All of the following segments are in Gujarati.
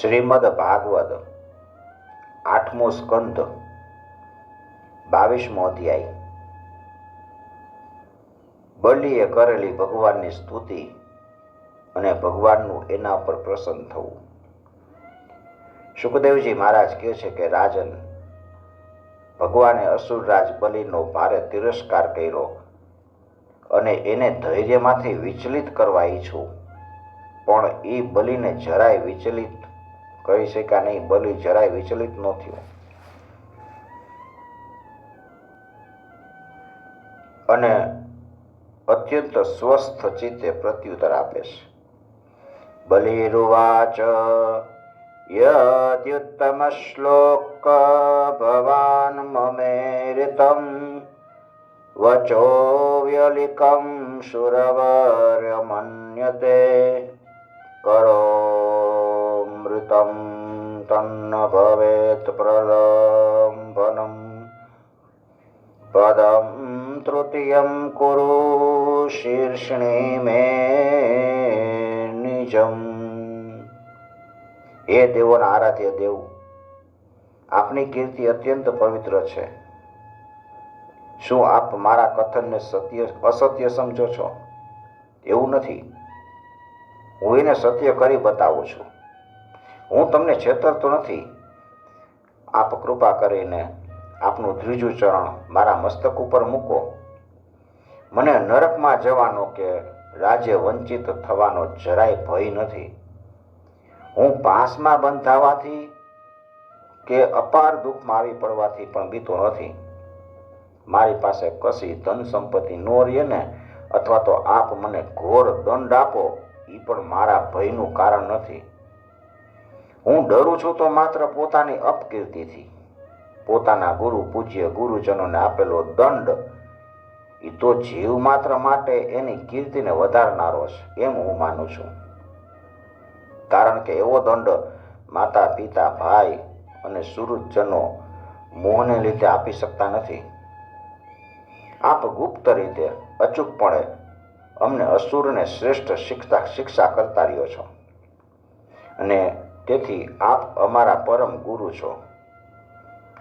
શ્રીમદ ભાગવત આઠમો સ્કંદ, બાવીસમો અધ્યાય. બલિએ કરેલી ભગવાનની સ્તુતિ અને ભગવાનનું એના પર પ્રસન્ન થવું. સુખદેવજી મહારાજ કહે છે કે, રાજન, ભગવાને અસુરરાજ બલિનો ભારે તિરસ્કાર કર્યો અને એને ધૈર્યમાંથી વિચલિત કરવા ઈચ્છું. પણ એ બલિને જરાય વિચલિત કહી શક્યા નહીં, બલિ જરાય વિચલિત ન થયો. અને અત્યંત સ્વસ્થ ચિત્તે પ્રત્યુત્તર આપે છે. બલિરુવાચ યદ્યુત્તમ શ્લોક ભવાન મમેરિતમ વચો વ્યલિકમ સુરવર્ય મન્યતે કરોમૃતમ તન્ન ભવેત પ્રલંબનમ પદમ તૃતીયમ કુરુ શીર્ષણી મે નિજમ એ દેવોના આરાધ્ય દેવ આપની કીર્તિ અત્યંત પવિત્ર છે શું આપ મારા કથનને સત્ય અસત્ય સમજો છો? એવું નથી. હું એને સત્ય કરી બતાવું છું. હું તમને છેતરતો નથી. આપ કૃપા કરીને આપનું ત્રીજું ચરણ મારા મસ્તક ઉપર મૂકો. મને નરકમાં જવાનો કે રાજ્ય વંચિત થવાનો જરાય ભય નથી. હું પાસમાં બંધાવાથી કે અપાર દુઃખમાં આવી પડવાથી પણ બીતો નથી. મારી પાસે કશી ધન સંપત્તિ નો રહીએ ને, અથવા તો આપ મને ઘોર દંડ આપો એ પણ મારા ભયનું કારણ નથી. હું ડરું છું તો માત્ર પોતાની અપકીર્તિથી. પોતાના ગુરુ પૂજ્ય ગુરુજનોને આપેલો દંડ એ તો જીવ માત્ર માટે એની કીર્તિને વધારનારો છે, એમ હું માનું છું. કારણ કે એવો દંડ માતા, પિતા, ભાઈ અને સુરજનો મોહને લીધે આપી શકતા નથી. આપ ગુપ્ત રીતે અચૂકપણે અમને અસુરને શ્રેષ્ઠ શિક્ષા શિક્ષા કરતા રહ્યો છો. અને તેથી આપ અમારા પરમ ગુરુ છો.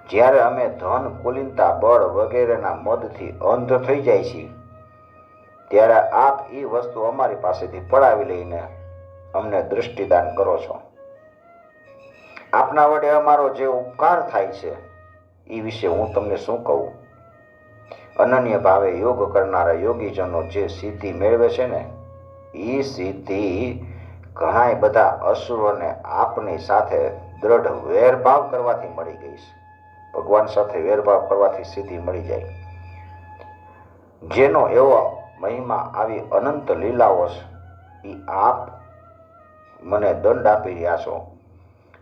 જ્યારે અમે ધન, કુલીનતા, બળ વગેરેના મદથી અંધ થઈ જાય છીએ, ત્યારે આપ એ વસ્તુ અમારી પાસેથી પડાવી લઈને અમને દૃષ્ટિદાન કરો છો. આપના વડે અમારો જે ઉપકાર થાય છે, એ વિશે હું તમને શું કહું? અનન્ય ભાવે યોગ કરનારા યોગીજનો જે સિદ્ધિ મેળવે છે ને, એ સિદ્ધિ ઘણાય બધા અસુરોને આપની સાથે દ્રઢ વેરભાવ કરવાથી મળી ગઈ છે. ભગવાન સાથે વેરભાવ કરવાથી સિદ્ધિ મળી જાય. જેનો એવો મહિમા આવી અનંત લીલાઓ છે એ આપ મને દંડ આપી રહ્યા છો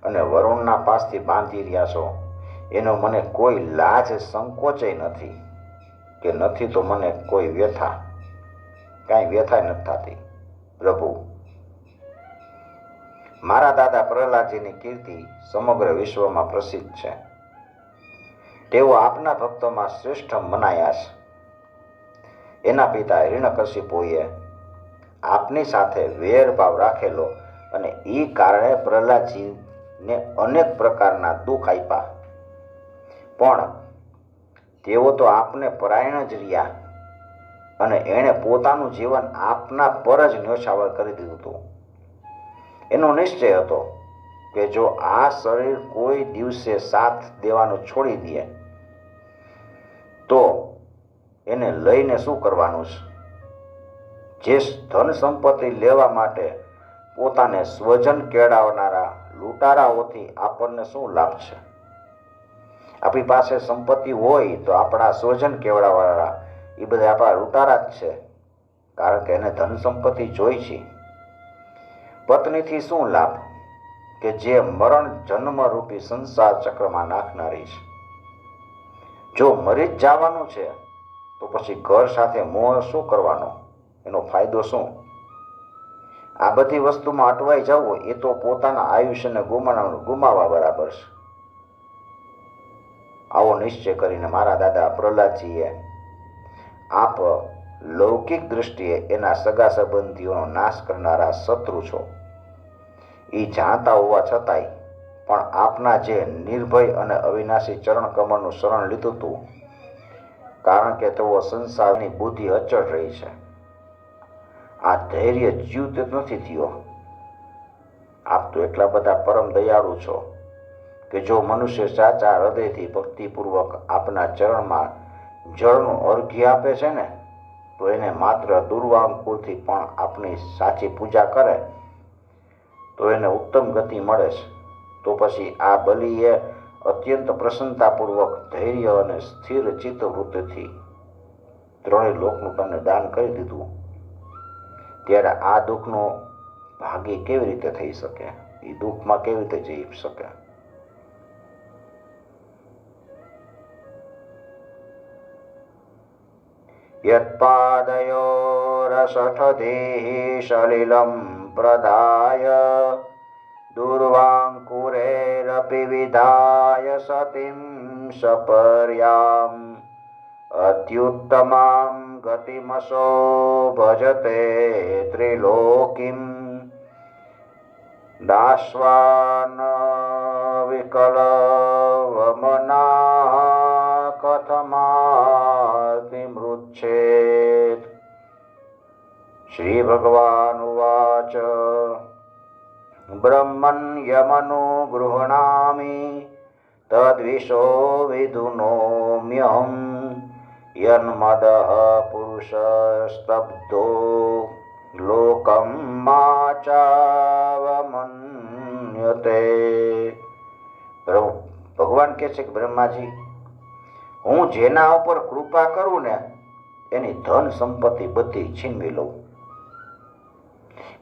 અને વરુણના પાસથી બાંધી રહ્યા છો. એનો મને કોઈ લાજ સંકોચય નથી કે નથી તો મને કોઈ વ્યથા. કાંઈ વ્યથા નથી થતી. પ્રભુ મારા દાદા પ્રહલાદજીની કીર્તિ સમગ્ર વિશ્વમાં પ્રસિદ્ધ છે. તેઓ આપના ભક્તોમાં શ્રેષ્ઠ મનાયા છે. એના પિતા હિરણકશિપુએ આપની સાથે વેરભાવ રાખેલો અને એ કારણે પ્રહલાદજીને અનેક પ્રકારના દુઃખ આપ્યા. પણ તેઓ તો આપને પરાયણ જ રહ્યા અને એણે પોતાનું જીવન આપના પર જ ન્યોછાવર કરી દીધું હતું. એનો નિશ્ચય હતો કે જો આ શરીર કોઈ દિવસે સાથ દેવાનું છોડી દે, તો એને લઈને શું કરવાનું છે? જે ધન સંપત્તિ લેવા માટે પોતાને સ્વજન કેળવનારા લૂંટારાઓથી આપણને શું લાભ છે? આપણી પાસે સંપત્તિ હોય તો આપણા સ્વજન કેવડાવાળા એ બધા આપણા લૂંટારા જ છે. કારણ કે એને ધન સંપત્તિ જોઈ છે. પત્નીથી શું લાભ? કે જે મરણ જન્મરૂપી સંસાર ચક્રમાં નાખનારી છે. જો મરી જ જવાનું છે, તો પછી ઘર સાથે મોહ શું કરવાનો? એનો ફાયદો શું? આ બધી વસ્તુમાં અટવાઈ જવું એ તો પોતાના આયુષ્યને ગુમાવવાનું ગુમાવવા બરાબર છે. આવો નિશ્ચય કરીને મારા દાદા પ્રહલાદજીએ આપ લૌકિક દૃષ્ટિએ એના સગા સંબંધીઓનો નાશ કરનારા શત્રુ છો. એ જાણતા હોવા છતાંય પણ આપના જે નિર્ભય અને અવિનાશી ચરણ કમળનું શરણ લીધું હતું, કારણ કે તેઓ સંસારની બુદ્ધિ અચળ રહી છે. આ ધૈર્ય જીવત નથી થયો. આપ તો એટલા બધા પરમ દયાળુ છો કે જો મનુષ્ય સાચા હૃદયથી ભક્તિપૂર્વક આપના ચરણમાં જળનું અર્ઘ્ય આપે છે ને તો એને માત્ર દુર્વાંકુરથી પણ આપની સાચી પૂજા કરે, તો એને ઉત્તમ ગતિ મળે છે. તો પછી આ બલિએ અત્યંત પ્રસન્નતાપૂર્વક ધૈર્ય અને સ્થિર ચિત્ત ત્રણેય લોકનું તમને દાન કરી દીધું. ત્યારે આ દુઃખનો ભાગી કેવી રીતે થઈ શકે? એ દુઃખમાં કેવી રીતે જઈ શકે? यत्पादयोरषठधीः सलिलं प्रदाय दूर्वाङ्कुरेरपि विधाय सतिं सपर्याम् अत्युत्तमां गतिमसो भजते त्रिलोकीम् दास्वान् विकलवमना कथमातिमृच्छेत् श्रीभगवानुवाच ब्रह्मन् यमनुगृह्णामि तद्विशो विधुनोम्यहं यन्मदः पुरुषस्तब्धो लोकं मा ચાવમન્યતે પ્રભુ ભગવાન કહે છે કે બ્રહ્માજી હું જેના ઉપર કૃપા કરું ને એની ધન સંપત્તિ બધી છીનવી લઉં.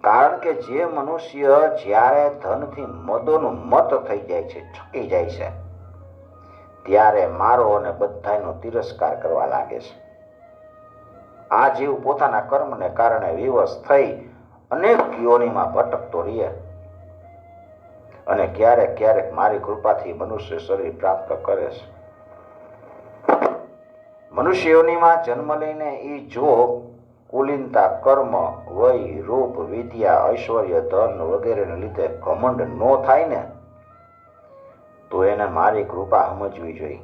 કારણ કે જે મનુષ્ય જ્યારે ધનથી મદોનું મત થઈ જાય છે છકી જાય છે, ત્યારે મારો અને બધાનો તિરસ્કાર કરવા લાગે છે. આ જીવ પોતાના કર્મને કારણે વિવશ થઈ અનેક યોનીમાં ભટકતો રહે અને ક્યારેક ક્યારેક મારી કૃપાથી મનુષ્ય શરીર પ્રાપ્ત કરે છે. મનુષ્ય યોનિમાં જન્મ લઈને એ જો કુલીનતા, કર્મ, વય, રૂપ, વિદ્યા, ઐશ્વર્ય, ધન વગેરેને લીધે ઘમંડ ન થાય ને, તો એને મારી કૃપા સમજવી જોઈએ.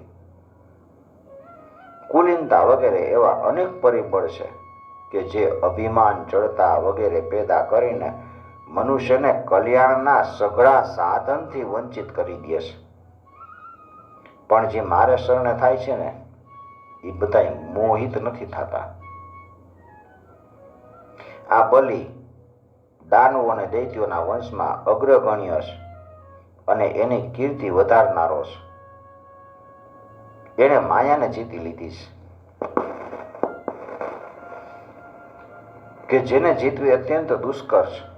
કુલીનતા વગેરે એવા અનેક પરિબળ છે કે જે અભિમાન, ચડતા વગેરે પેદા કરીને મનુષ્યને કલ્યાણના સઘળા સાધનથી વંચિત કરી દે છે. પણ જે મારે શરણે થાય છે ને એ બધા મોહિત નથી થતા. આ બલિ દાનવ અને દૈત્યોના વંશમાં અગ્રગણ્ય છે અને એની કીર્તિ વધારનારો છે. એણે માયાને જીતી લીધી છે. કે જેને જીતવી અત્યંત દુષ્કર છે.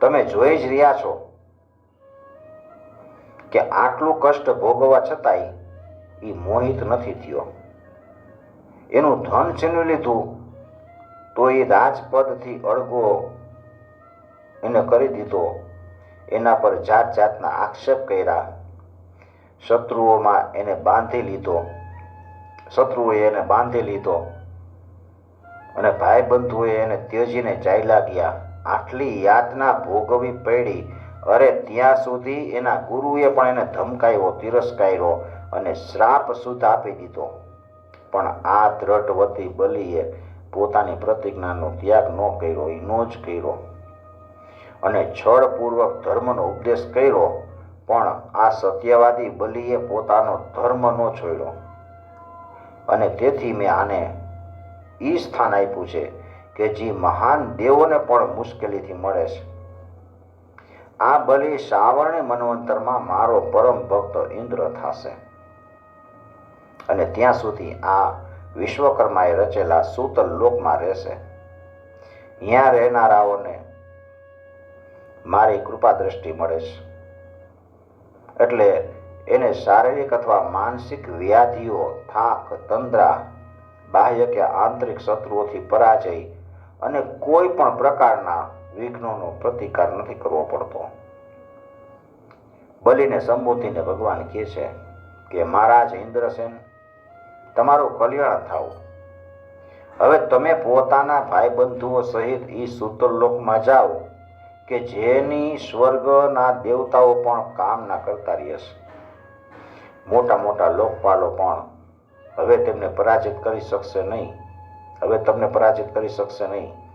તમે જોઈ જ રહ્યા છો કે આટલું કષ્ટ ભોગવવા છતાંય એ મોહિત નથી થયો. એનું ધન છીનવી લીધું, તો એ રાજપદથી અળગો એને કરી દીધો. એના પર જાત જાતના આક્ષેપ કર્યા. શત્રુઓમાં એને બાંધી લીધો. શત્રુઓએ એને બાંધી લીધો. અને ભાઈ બંધુએ એને ત્યજીને ચાલ્યા ગયા આટલી યાતના ભોગવી પડી અરે ત્યાં સુધી એના ગુરુએ પણ એને ધમકાવ્યો તિરસ્કાર્યો અને શ્રાપ સુદ્ધ આપી દીધો. પણ આ દ્રઢવતી બલિએ પોતાની પ્રતિજ્ઞાનો ત્યાગ ન કર્યો એ નો જ કર્યો. અને છળપૂર્વક ધર્મનો ઉપદેશ કર્યો, પણ આ સત્યવાદી બલિએ પોતાનો ધર્મ ન છોડ્યો. અને તેથી મેં આને એ સ્થાન આપ્યું છે કે જે મહાન દેવોને પણ મુશ્કેલીથી મળે છે. આ બલિ શ્રાવણી મનવંતરમાં મારો પરમ ભક્ત ઇન્દ્ર થશે. અને ત્યાં સુધી આ વિશ્વકર્માએ રચેલા સૂતલ લોકમાં રહેશે. ત્યાં રહેનારાઓને મારી કૃપા દ્રષ્ટિ મળે છે. એટલે એને શારીરિક અથવા માનસિક વ્યાધિઓ, થાક, તંદ્રા, બાહ્ય કે આંતરિક શત્રુઓથી પરાજય અને કોઈ પણ પ્રકારના વિઘ્નોનો પ્રતિકાર નથી કરવો પડતો. બલિને સંબોધીને ભગવાન કહે છે કે, મહારાજ ઇન્દ્રસેન તમારું કલ્યાણ થાવ. હવે તમે પોતાના ભાઈબંધુઓ સહિત એ સૂતરલોકમાં જાઓ કે જેની સ્વર્ગના દેવતાઓ પણ કામ ના કરતા રહેશે મોટા મોટા લોકપાલો પણ, હવે તેમને પરાજિત કરી શકશે નહીં. હવે તમને પરાજિત કરી શકશે નહીં.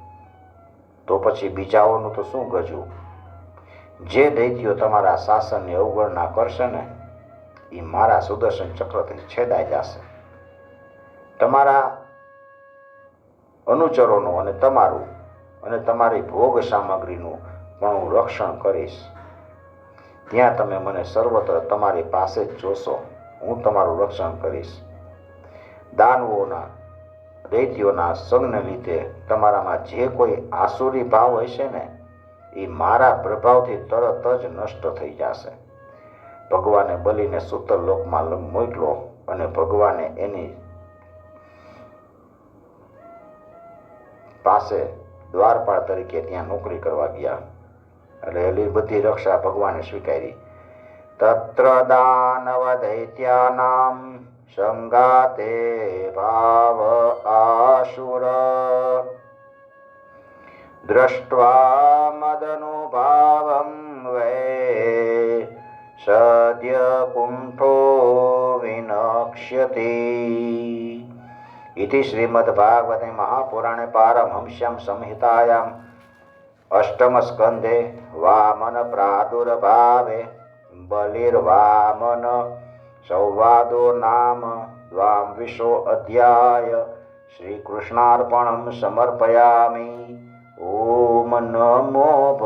તો પછી બીજાઓનું તો શું ગજવું જે દૈત્યો તમારા શાસનની અવગણના કરશે ને એ મારા સુદર્શન ચક્રથી છેદાઈ જશે. તમારા અનુચરોનું અને તમારું અને તમારી ભોગ સામગ્રીનું પણ હું રક્ષણ કરીશ. ત્યાં તમે મને સર્વત્ર તમારી પાસે જ જોશો. હું તમારું રક્ષણ કરીશ. દાનવોના દૈત્યોના સંગને લીધે તમારામાં જે કોઈ આસુરી ભાવ હશે ને, એ મારા પ્રભાવથી તરત જ નષ્ટ થઈ જશે. ભગવાને બલીને સૂતર લોકમાં લ- મોકલો અને ભગવાને એની પાસે દ્વારપાળ તરીકે ત્યાં નોકરી કરવા ગયા. એટલે એલી બધી રક્ષા ભગવાને સ્વીકારી. તત્ર દાનવ દૈત્યાનામ સંગાતે ભાવ આશુર દ્રષ્ટ્વા મદનુભાવમ વૈ સદ્ય કુંઠો વિનક્ષ્યતિ इति श्रीमद्भागवते महापुराणे पारमहंस्यां संहितायाम् अष्टमस्कन्धे वामनप्रादुर्भावे बलिर्वामन સંવાદો નામ દ્વામવિશો અધ્યાય. શ્રીકૃષ્ણાર્પણમ સમર્પયામિ. ઓમ નમો